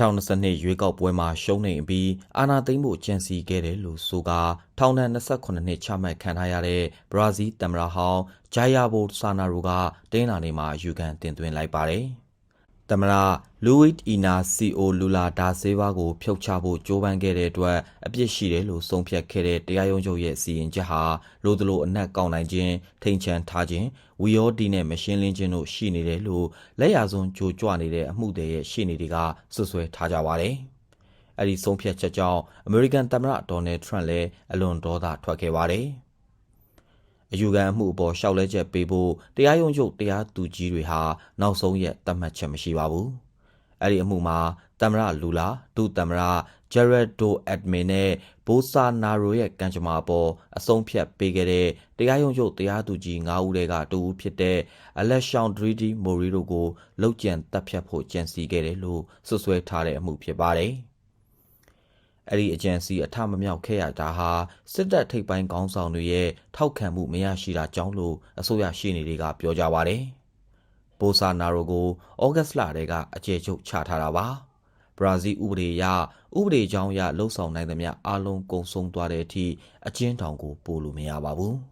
2022ရွေးကောက်ပွဲမှာရှုံးနိမ့်ပြီးအာဏာသိမ်းဖို့ကြံစည်ခဲ့တယ်လို့ဆိုကာထောင်ဒဏ်28နှစ်ချမှတ်ခံထားရတဲ့ဘရာဇီးသမ္မတဟောင်းဂျာယာဘိုဆာနာရိုကတင်းလာနေမှာအယူခံတင်သွင်းလိုက်ပါတယ်။ သမ္မတလူဝစ်အီနာစီအိုလူလာဒါဆေးဘာကိုဖျောက်ချဖို့ကြိုးပမ်းခဲ့တဲ့အတွက်အပြစ်ရှိတယ်လို့ဆုံးဖြတ်ခဲ့တဲ့တရားရုံးချုပ်ရဲ့စီရင်ချက်ဟာလိုသလိုအနက်ကောက်နိုင်ခြင်းထိန်ချန်ထားခြင်းဝီယောဒီနဲ့မရှင်းလင်းခြင်းတို့ရှိနေတယ်လို့လက်ရစွန်းကြိုကြွနေတဲ့အမှုတွေရဲ့ရှေ့နေတွေကဆွဆွဲထားကြပါတယ်။အဲ့ဒီဆုံးဖြတ်ချက်ကြောင့်အမေရိကန်သမ္မတဒေါ်နယ်ထရန့်လည်းအလွန်ဒေါသထွက်ခဲ့ပါတယ်။ အယူခံအမှုအပေါ်ရှောက်လဲချက်ပေးဖို့တရားရုံးချုပ်တရားသူကြီးတွေဟာနောက်ဆုံးရက်သတ်မှတ်ချက်မရှိပါဘူး။အဲ့ဒီအမှုမှာသမ္မတလူလာဒုသမ္မတဂျက်ရက်ဒိုအက်ဒမင်နဲ့ဘိုဆာနာရိုရဲ့ကံကြမ္မာပေါ်အဆုံးဖြတ်ပေးခဲ့တဲ့တရားရုံးချုပ်တရားသူကြီး9ဦးထဲကတူဦးဖြစ်တဲ့အလက်ရှောင်းဒရီဒီမိုရီတို့ကိုလောက်ကျန်တပ်ဖြတ်ဖို့ကြံစည်ခဲ့တယ်လို့ဆွဆွဲထားတဲ့အမှုဖြစ်ပါတယ်။ အဲ့ဒီအကြံစီအထမမြောက်ခဲ့ရတာဟာစစ်တပ်ထိပ်ပိုင်းခေါင်းဆောင်တွေရဲ့ထောက်ခံမှုမရရှိတာကြောင့်လို့အစိုးရရှေ့နေတွေကပြောကြပါတယ်။ပိုဆာနာရိုကိုဩဂတ်စ်လထဲကအကျေချုပ်ချထားတာပါ။ဘရာဇီးဥပဒေအရဥပဒေကြောင်းအရလှုပ်ဆောင်နိုင်သမျှအလုံးကုံဆုံးသွားတဲ့အထိအကျဉ်းထောင်ကိုပို့လို့မရပါဘူး။